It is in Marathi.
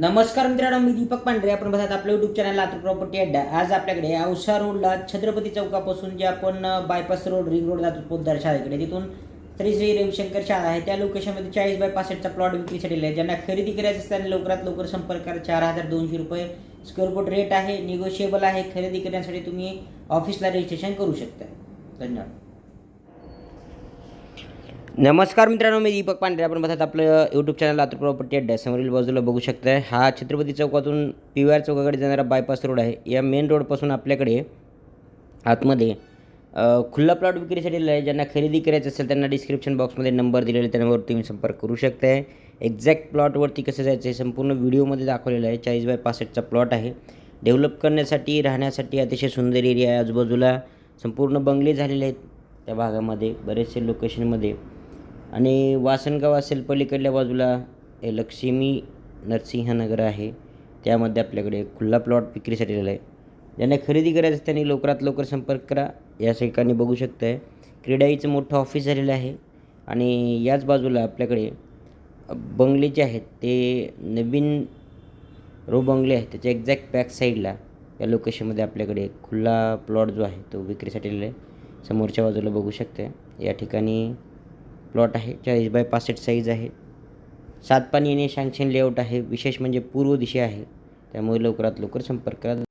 नमस्कार मित्रांनो मी दीपक पांढरे. आपण बघत आपल्या युट्यूब चॅनल लातूर प्रॉपर्टी अड्डा आज आपल्याकडे औसा रोडला छत्रपती चौकापासून जे आपण बायपास रोड रिंग रोड जातो पोद्दार शाळेकडे तिथून श्री श्री रविशंकर शाळा आहे. त्या लोकेशनमध्ये चाळीस बाय पासष्टचा प्लॉट विक्रीसाठी आहे. ज्यांना खरेदी करायचं असतं त्यांना लवकरात लवकर संपर्क करा. चार हजार दोनशे रुपये स्क्वेअर फूट रेट आहे. निगोशिएबल आहे. खरेदी करण्यासाठी तुम्ही ऑफिसला रजिस्ट्रेशन करू शकता. धन्यवाद. नमस्कार मित्रांनो मी दीपक पांढरे. आपण बघत आपलं यूट्यूब चॅनल लातूर प्रॉपर्टी अड्डा समोरील बाजूला बघू शकताय. हा छत्रपती चौकातून पी व्ही आर चौकाकडे जाणारा बायपास रोड आहे. या मेन रोडपासून आपल्याकडे आतमध्ये खुल्ला प्लॉट विक्रीसाठी आहे ज्यांना खरेदी करायचं असेल त्यांना डिस्क्रिप्शन बॉक्समध्ये नंबर दिलेले त्यावर तुम्ही संपर्क करू शकताय. एक्झॅक्ट प्लॉटवरती कसं जायचं आहे संपूर्ण व्हिडिओमध्ये दाखवलेलं आहे. चाळीस बाय पासष्टचा प्लॉट आहे. डेव्हलप करण्यासाठी राहण्यासाठी अतिशय सुंदर एरिया आहे आजूबाजूला. संपूर्ण बंगले झालेले आहेत त्या भागामध्ये. बरेचसे लोकेशनमध्ये आणि वासनगाव असेल पलीकडल्या बाजूला हे लक्ष्मी नरसिंहनगर आहे. त्यामध्ये आपल्याकडे खुल्ला प्लॉट विक्रीसाठी आलेला आहे. ज्यांना खरेदी करायचं त्यांनी लवकरात लवकर संपर्क करा. या ठिकाणी बघू शकताय क्रीडाईचं मोठं ऑफिस झालेलं आहे. आणि याच बाजूला आपल्याकडे बंगले जे आहेत ते नवीन रो बंगले आहेत. त्याच्या एक्झॅक्ट बॅक साईडला या लोकेशनमध्ये आपल्याकडे खुल्ला प्लॉट जो आहे तो विक्रीसाठी आलेला आहे. समोरच्या बाजूला बघू शकते या ठिकाणी प्लॉट आहे. चाळीस बाय पासष्ट साईज आहे. सात पाणी येणे शँक्शन लेआउट आहे. विशेष म्हणजे पूर्व दिशा आहे. त्यामुळे लवकरात लवकर संपर्क करा.